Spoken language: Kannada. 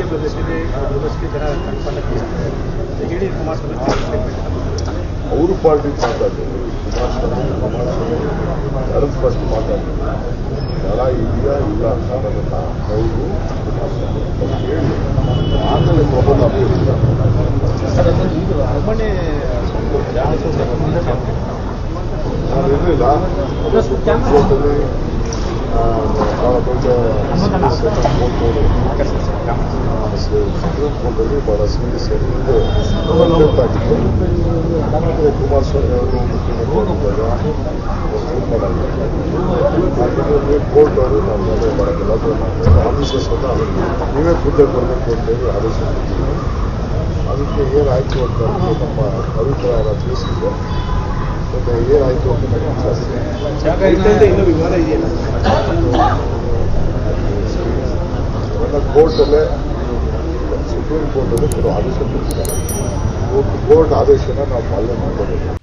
ರಾಜಕೀಯ ಭದ್ರತೆಗೆ ವ್ಯವಸ್ಥೆ ಜನ ಕಣ್ಪಾಲಾಗ್ತಿದೆ ಹೇಳಿ ಕುಮಾರಸ್ವಾಮಿ ಅವರು ಪಾರ್ಟಿ ಮಾತಾಡಿದ್ರು ಕುಮಾರಸ್ವಾಮಿ ಫಸ್ಟ್ ಮಾತಾಡಿದ್ರು ದಳ ಇದೆಯಾ ಇಲ್ಲ ಅನ್ನೋದನ್ನ ಅವರು ಆಮೇಲೆ ಪ್ರಬಲ ಅಭಿವೃದ್ಧಿ ಅರಮನೆ ನಾನಿರಲಿಲ್ಲ ದೊಡ್ಡ ಕೋರ್ಟಲ್ಲಿ ಭಾಳ ಸೀರಿಯಸ್ ಆಗಿದೆ ಆಗಿತ್ತು ಆಮೇಲೆ ಕುಮಾರಸ್ವಾಮಿ ಅವರು ಮುಖ್ಯಮಂತ್ರಿ ಆಗಿದ್ದಾಗ ಕೋರ್ಟ್ ಅವರು ನಾವು ಮೇಲೆ ಮಾಡೋದಿಲ್ಲ ಅದು ಆಫೀಸರ್ಸ್ ಅನ್ನ ನೀವೇ ಖುದ್ದಾಗಿ ಬರಬೇಕು ಅಂತೇಳಿ ಆದೇಶ ಕೊಟ್ಟಿದ್ದೀವಿ ಅದಕ್ಕೆ ಏನಾಯಿತು ಅಂತ ಅಂದ್ಬಿಟ್ಟು ನಮ್ಮ ಅಭಿಪ್ರಾಯನ ತಿಳಿಸಿದ್ದೆ ಮತ್ತೆ ಏನಾಯಿತು ಅಂತ ನನಗೆ ವಿಚಾರಿಸಿದೆ ಜಾಗ ಇಲ್ಲದೆ ಇನ್ನೂ ವಿವಾದ ಇದೆಯಲ್ಲ ಇವೆಲ್ಲ ಕೋರ್ಟಲ್ಲೇ ಸುಪ್ರೀಂ ಕೋರ್ಟಲ್ಲಿ ಕೆಲವು ಆದೇಶ ಕೊಟ್ಟಿದ್ದಾರೆ ಕೋರ್ಟ್ ಆದೇಶನ ನಾವು ಪಾಲನೆ ಮಾಡಬೇಕು